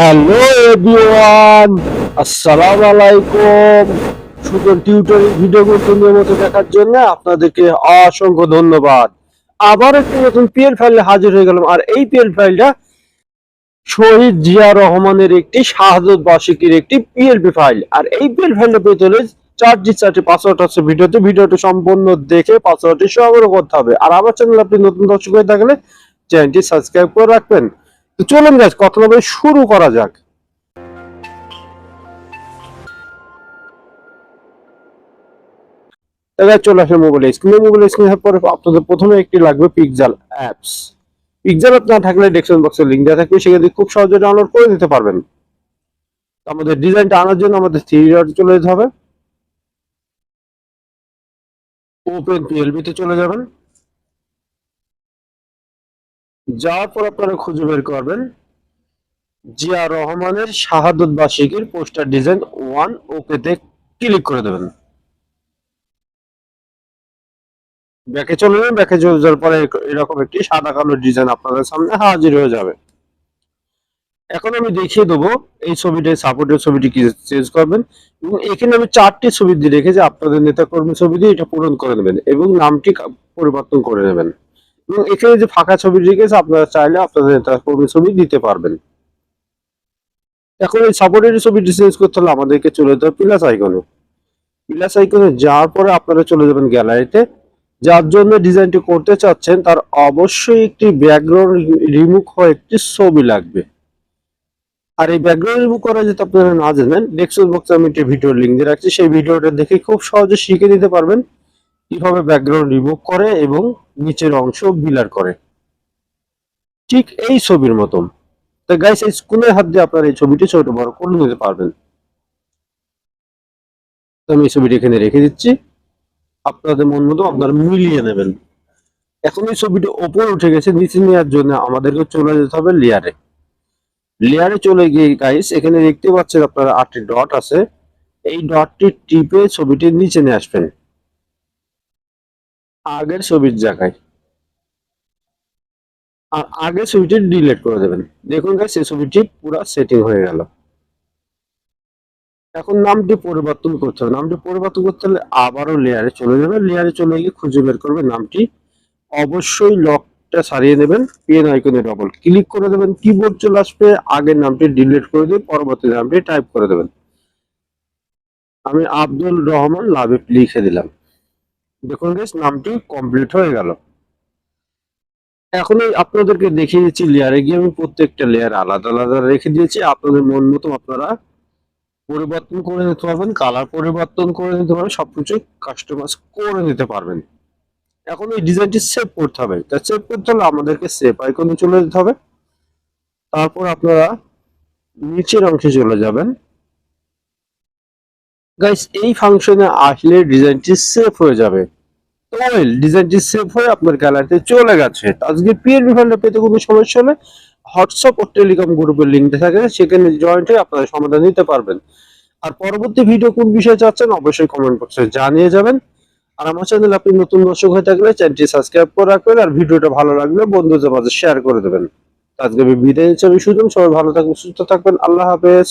Hello everyone আসসালামু আলাইকুম সুতরাং টিউটোরিয়াল ভিডিওগুলো নিয়মিত দেখার জন্য আপনাদেরকে অসংখ্য ধন্যবাদ। আবার একটি নতুন পিএল ফাইলে হাজির হয়ে গেলাম। আর এই পিএল ফাইলটা শহীদ জিয়া রহমানের একটি শাহাদত বার্ষিকীর একটি পিএলপি ফাইল আর এই পিএল ফাইলটা পেতে হলে চারটি চারটি পাসওয়ার্ড আছে ভিডিওতে। ভিডিওটি সম্পূর্ণ দেখে পাসওয়ার্ডটি সংগ্রহ করতে হবে। আর আমার চ্যানেল আপনি নতুন দর্শক হয়ে থাকলে চ্যানেলটি সাবস্ক্রাইব করে রাখবেন। তো চলুন গাছ কথা বলে শুরু করা যাক। চলে আসে মোবাইল স্ক্রিনে মোবাইল স্ক্রিন স্ক্রিনে পরে আপনাদের প্রথমে একটি লাগবে পিকজাল অ্যাপস পিকজাল অ্যাপ থাকলে ডেসক্রিপশন বক্সে লিংক দেওয়া থাকবে থেকে খুব সহজে ডাউনলোড করে নিতে পারবেন। আমাদের ডিজাইনটা আনার জন্য আমাদের থ্রি ডট চলে যেতে হবে। ওপেন পিএলবি তে চলে যাবেন। যাওয়ার পর আপনারা খুঁজে বের করবেন জিয়া রহমানের শাহাদত বার্ষিকীর পোস্টার ডিজাইন ওয়ান ওকেতে ক্লিক করে দেবেন। ব্যাকে চলে যাবেন ব্যাকে চলে যাওয়ার পরে এরকম একটি সাদা কালো ডিজাইন আপনাদের সামনে হাজির হয়ে যাবে। এখন আমি দেখিয়ে দেবো এই ছবিটা, সাপোর্টের ছবিটি কি চেঞ্জ করবেন এবং এখানে আমি চারটি ছবি দিয়ে রেখেছি, আপনাদের নেতা কর্মী ছবি দিয়ে এটা পূরণ করে নেবেন এবং নামটি পরিবর্তন করে নেবেন। এবং এখানে যে ফাঁকা ছবি রেখেছে, আপনারা চাইলে আপনাদের কর্মী ছবি দিতে পারবেন। এখন এই সাপোর্টের ছবি চেঞ্জ করতে হলে আমাদেরকে চলে যেতে হবে প্লাস আইকনে প্লাস আইকনে যাওয়ার পরে আপনারা চলে যাবেন গ্যালারিতে যার জন্য ডিজাইনটি করতে চাচ্ছেন, তার অবশ্যই একটি ব্যাকগ্রাউন্ড রিমুভ হওয়া একটি ছবি লাগবে। আর এই ব্যাকগ্রাউন্ড রিমুভ করা যেতে আপনারা না জানেন ডেস্কটপ বক্সে আমি একটি ভিডিও লিঙ্ক দিয়ে রাখছি। সেই ভিডিওটা দেখে খুব সহজে শিখে নিতে পারবেন। কীভাবে ব্যাকগ্রাউন্ড রিমুভ করে এবং নিচের অংশ বিলার করে। ঠিক এই ছবির মতন। তো গাইস এই স্কুলের হাত দিয়ে আপনারা এই ছবিটি ছোট বড় করে নিতে পারবেন। তো আমি এই ছবিটি এখানে রেখে দিচ্ছি। আপনাদের মন মতো আপনারা মিলিয়ে নেবেন। এখন এই ছবিটি ওপরে উঠে গেছে, নিচে নেওয়ার জন্য আমাদেরকে চলে যেতে হবে লেয়ারে লেয়ারে চলে গিয়ে গাইস এখানে দেখতে পাচ্ছেন আপনারা আটটি ডট আছে। এই ডটটি টিপে ছবিটির নিচে নিয়ে আসবেন। আগের ছবির জায়গায়। আর আগের ছবিটি ডিলিট করে দেবেন। দেখুন এই ছবিটি পুরো সেটিং হয়ে গেল। এখন নামটি পরিবর্তন করতে হবে। নামটি পরিবর্তন করতে হলে আবারও লেয়ারে চলে যাবেন। লেয়ারে চলে গিয়ে খুঁজে বের করবেন নামটি। অবশ্যই লকটা সারিয়ে নেবেন পেন আইকনে ডবল ক্লিক করে দেবেন। কিবোর্ড চলে আসবে। আগের নামটি ডিলিট করে দিয়ে পরবর্তী নামটি টাইপ করে দেবেন। আমি আব্দুল রহমান লাবিব লিখে দিলাম। দেখুন গেস নামটি কমপ্লিট হয়ে গেল। এখন আপনাদেরকে দেখিয়ে দিচ্ছি লেয়ারে গিয়ে আমি প্রত্যেকটা লেয়ার আলাদা আলাদা রেখে দিয়েছি। আপনাদের মন মতো আপনারা পরিবর্তন করে নিতে পারবেন কালার পরিবর্তন করে নিতে পারবেন, সবকিছু কাস্টমাইজ করে নিতে পারবেন। এখন এই ডিজাইনটি সেভ করতে হবে। তা সেভ করতে হলে আমাদেরকে সেভ আইকনে চলে যেতে হবে। তারপর আপনারা নিচের অংশে চলে যাবেন। গাইস এই ফাংশনে আসলে ডিজাইনটি সেভ হয়ে যাবে। ওয়েল ডিজাইনটি সেভ হয়ে আপনার গ্যালারিতে চলে গেছে। আজকে পিএনবি ফাইলটা পেতে কোনো সমস্যা হলে হোয়াটসঅ্যাপ ও টেলিকম গ্রুপের লিঙ্কটা থাকে, সেখানে জয়েন্ট হয়ে আপনারা সমাধান নিতে পারবেন। আর পরবর্তী ভিডিও কোন বিষয়ে চাচ্ছেন অবশ্যই কমেন্ট বক্সে জানিয়ে যাবেন। আর আমার চ্যানেল আপনি নতুন দর্শক হয়ে থাকলে চ্যানেলটি সাবস্ক্রাইব করে রাখবেন, আর ভিডিওটা ভালো লাগলে বন্ধুদের মাঝে শেয়ার করে দেবেন। আজকে বিদায় আমি সুজন, সবাই ভালো থাকবেন সুস্থ থাকবেন, আল্লাহ হাফেজ।